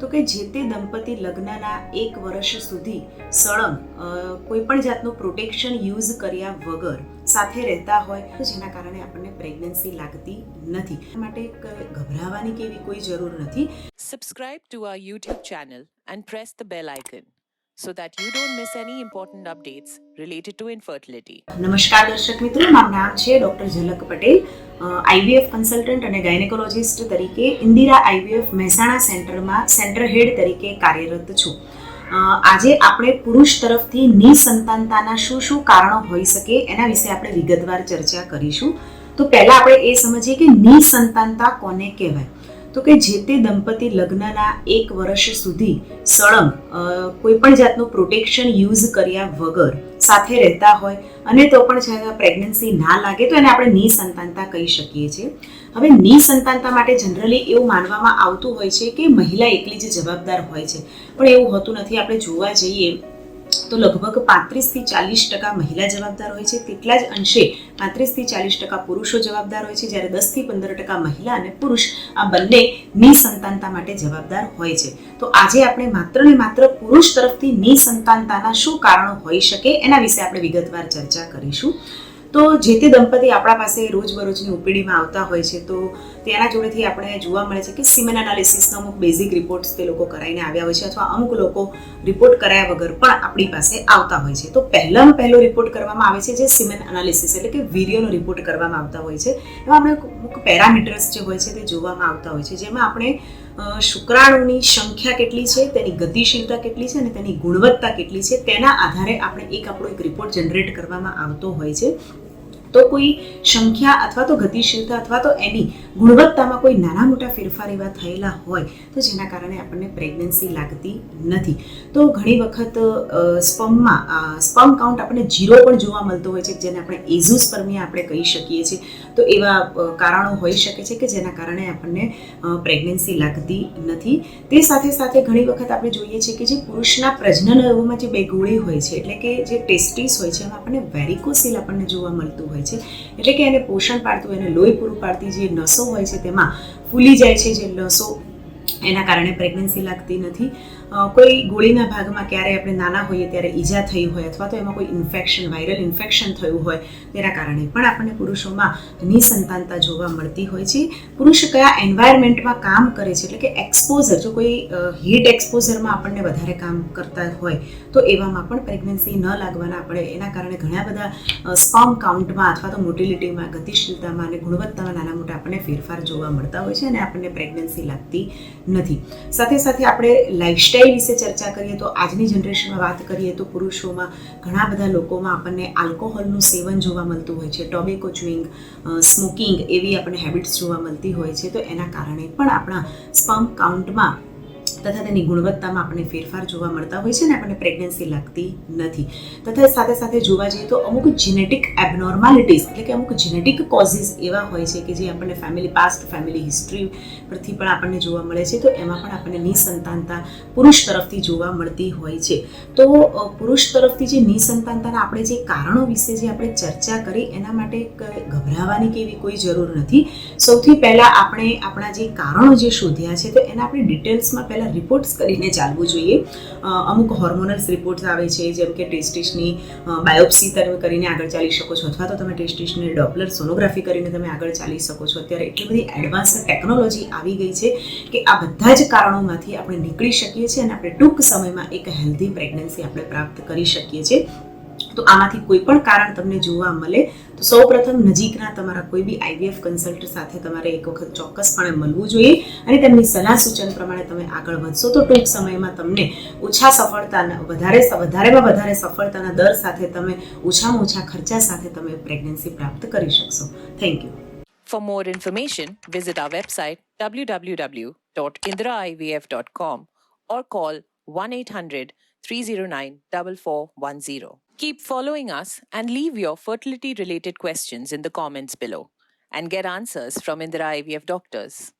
તો કે જે તે દંપતી લગ્નના એક વર્ષ સુધી સળંગ કોઈ પણ જાતનું પ્રોટેક્શન યુઝ કર્યા વગર સાથે રહેતા હોય જેના કારણે આપણને પ્રેગ્નન્સી લાગતી નથી. માટે ગભરાવાની કે એવી કોઈ જરૂર નથી. Subscribe to our YouTube channel and press the bell icon. So that you don't miss any important updates related to infertility. નમસ્કાર દર્શક મિત્રો, મારું નામ છે doctor Zalak Patel. IVF consultant અને ગાયનેકોલોજિસ્ટ તરીકે ઇન્દિરા આઈવીએફ મહેસાણા સેન્ટરમાં સેન્ટર હેડ તરીકે કાર્યરત છું. આજે આપણે પુરુષ તરફથી નિસંતાનતાના શું શું કારણો હોઈ શકે એના વિશે આપણે વિગતવાર ચર્ચા કરીશું. તો પહેલા આપણે એ સમજીએ કે નિસંતાનતા કોને કહેવાય? તો કે જે તે દંપતી લગ્નના એક વર્ષ સુધી સળંગ કોઈ પણ જાતનું પ્રોટેક્શન યુઝ કર્યા વગર સાથે રહેતા હોય અને તો પણ જ્યારે પ્રેગ્નન્સી ના લાગે તો એને આપણે નિસંતાનતા કહી શકીએ છીએ. હવે નિસંતાનતા માટે જનરલી એવું માનવામાં આવતું હોય છે કે મહિલા એકલી જ જવાબદાર હોય છે. પણ એવું હોતું નથી. આપણે જોવા જઈએ તો લગભગ પાંત્રીસથી ચાલીસ ટકા મહિલા જવાબદાર હોય છે. તેટલા જ અંશે પાંત્રીસથી ચાલીસ ટકા પુરુષો જવાબદાર હોય છે. જ્યારે દસથી પંદર ટકા મહિલા અને પુરુષ આ બંને નિસંતાનતા માટે જવાબદાર હોય છે. તો આજે આપણે માત્ર ને માત્ર પુરુષ તરફથી નિસંતાનતાના શું કારણો હોઈ શકે એના વિશે આપણે વિગતવાર ચર્ચા કરીશું. તો જે તે દંપતી આપણા પાસે રોજબરોજની ઓપીડીમાં આવતા હોય છે, તો તેના જોડેથી આપણે જોવા મળે છે કે સિમેન એનાલિસિસનો અમુક બેઝિક રિપોર્ટ્સ તે લોકો કરાવીને આવ્યા હોય છે અથવા અમુક લોકો રિપોર્ટ કરાયા વગર પણ આપણી પાસે આવતા હોય છે. તો પહેલામાં પહેલો રિપોર્ટ કરવામાં આવે છે જે સિમેન એનાલિસિસ એટલે કે વીર્યનો રિપોર્ટ કરવામાં આવતા હોય છે. એમાં આપણે અમુક પેરામીટર્સ જે હોય છે તે જોવામાં આવતા હોય છે, જેમાં આપણે શુક્રાણુની સંખ્યા કેટલી છે, તેની ગતિશીલતા કેટલી છે અને તેની ગુણવત્તા કેટલી છે, તેના આધારે આપણે એક આપણો એક રિપોર્ટ જનરેટ કરવામાં આવતો હોય છે. તો કોઈ સંખ્યા અથવા તો ગતિશીલતા અથવા તો એની ગુણવત્તામાં કોઈ નાના મોટા ફેરફાર એવા થયેલા હોય, તો જેના કારણે આપણને પ્રેગ્નન્સી લાગતી નથી. તો ઘણી વખત સ્પમમાં સ્પમ કાઉન્ટ આપણને જીરો પણ જોવા મળતો હોય છે, જેને આપણે એઝોસ્પર્મિયા આપણે કહી શકીએ છીએ. તો એવા કારણો હોઈ શકે છે કે જેના કારણે આપણને પ્રેગ્નન્સી લાગતી નથી. તે સાથે સાથે ઘણી વખત આપણે જોઈએ છીએ કે જે પુરુષના પ્રજનન અંગોમાં જે બે ગોળી હોય છે, એટલે કે જે ટેસ્ટિસ હોય છે, એમાં આપણને વેરિકોસિલ આપણને જોવા મળતું હોય છે. એટલે કે એને પોષણ પાડતું એને લોહી પૂરું પાડતી જે નસો હોય છે તેમાં ફૂલી જાય છે, જે નસો એના કારણે પ્રેગ્નન્સી લાગતી નથી. કોઈ ગોળીના ભાગમાં ક્યારે આપણે નાના હોઈએ ત્યારે ઈજા થઈ હોય અથવા તો એમાં કોઈ ઇન્ફેક્શન વાયરલ ઇન્ફેક્શન થયું હોય તેના કારણે પણ આપણને પુરુષોમાં નિસંતાનતા જોવા મળતી હોય છે. પુરુષ કયા એન્વાયરમેન્ટમાં કામ કરે છે? એટલે કે એક્સપોઝર જો કોઈ હીટ એક્સપોઝરમાં આપણને વધારે કામ કરતા હોય, તો એવામાં પણ પ્રેગ્નન્સી ન લાગવાના આપણે એના કારણે ઘણા બધા સ્પર્મ કાઉન્ટમાં અથવા તો મોટિલિટીમાં ગતિશીલતામાં અને ગુણવત્તામાં નાના મોટા આપણને ફેરફાર જોવા મળતા હોય છે અને આપણને પ્રેગ્નન્સી લાગતી નથી. સાથે સાથે આપણે લાઇફસ્ટાઈલ વિશે ચર્ચા કરીએ તો આજની જનરેશનમાં વાત કરીએ તો પુરુષોમાં ઘણા બધા લોકોમાં આપણને આલ્કોહોલનું સેવન જોવા મળતું હોય છે. ટોબેકો ચ્યુઇંગ સ્મોકિંગ એવી આપણને હેબિટ્સ જોવા મળતી હોય છે. તો એના કારણે પણ આપણા સ્પર્મ કાઉન્ટમાં તથા તેની ગુણવત્તામાં આપણને ફેરફાર જોવા મળતા હોય છે ને આપણને પ્રેગ્નન્સી લાગતી નથી. તથા સાથે સાથે જોવા જઈએ તો અમુક જીનેટિક એબનોર્માલિટીઝ એટલે કે અમુક જીનેટિક કોઝિસ એવા હોય છે કે જે આપણને ફેમિલી પાસ્ટ ફેમિલી હિસ્ટ્રી પરથી પણ આપણને જોવા મળે છે. તો એમાં પણ આપણને નિસંતાનતા પુરુષ તરફથી જોવા મળતી હોય છે. તો પુરુષ તરફથી જે નિસંતાનતાના આપણે જે કારણો વિશે જે આપણે ચર્ચા કરી, એના માટે ગભરાવાની કે એવી કોઈ જરૂર નથી. સૌથી પહેલાં આપણે આપણા જે કારણો જે શોધ્યા છે, તો એના આપણે ડિટેલ્સમાં પહેલાં રિપોર્ટ્સ કરીને ચાલવું જોઈએ. અમુક હોર્મોનલ્સ રિપોર્ટ્સ આવે છે, જેમ કે ટેસ્ટિસની બાયોપ્સી તમે કરીને આગળ ચાલી શકો છો, અથવા તો તમે ટેસ્ટિસની ડોપલર સોનોગ્રાફી કરીને તમે આગળ ચાલી શકો છો. અત્યારે એટલી બધી એડવાન્સ ટેકનોલોજી આવી ગઈ છે કે આ બધા જ કારણોમાંથી આપણે નીકળી શકીએ છીએ અને આપણે ટૂંક સમયમાં એક હેલ્ધી પ્રેગ્નન્સી આપણે પ્રાપ્ત કરી શકીએ છીએ. તો આમાંથી કોઈ પણ કારણ તમને જોવા મળે તો સૌપ્રથમ નજીકના તમારા કોઈ બી આઈવીએફ કન્સલ્ટ સાથે તમારે એક વખત ચોક્કસપણે મળવું જોઈએ અને તેમની સલાહ સૂચન પ્રમાણે તમે આગળ વધશો. તો ટૂંક સમયમાં તમને ઓછા સફળતાના વધારે વધારેમાં વધારે સફળતાના દર સાથે તમે ઓછામાં ઓછા ખર્ચા સાથે તમે પ્રેગ્નન્સી પ્રાપ્ત કરી શકશો. Thank you For more information, visit our website www.indraivf.com or call 1 800 309 4410. Keep following us and leave your fertility related questions in the comments below and get answers from Indira IVF doctors.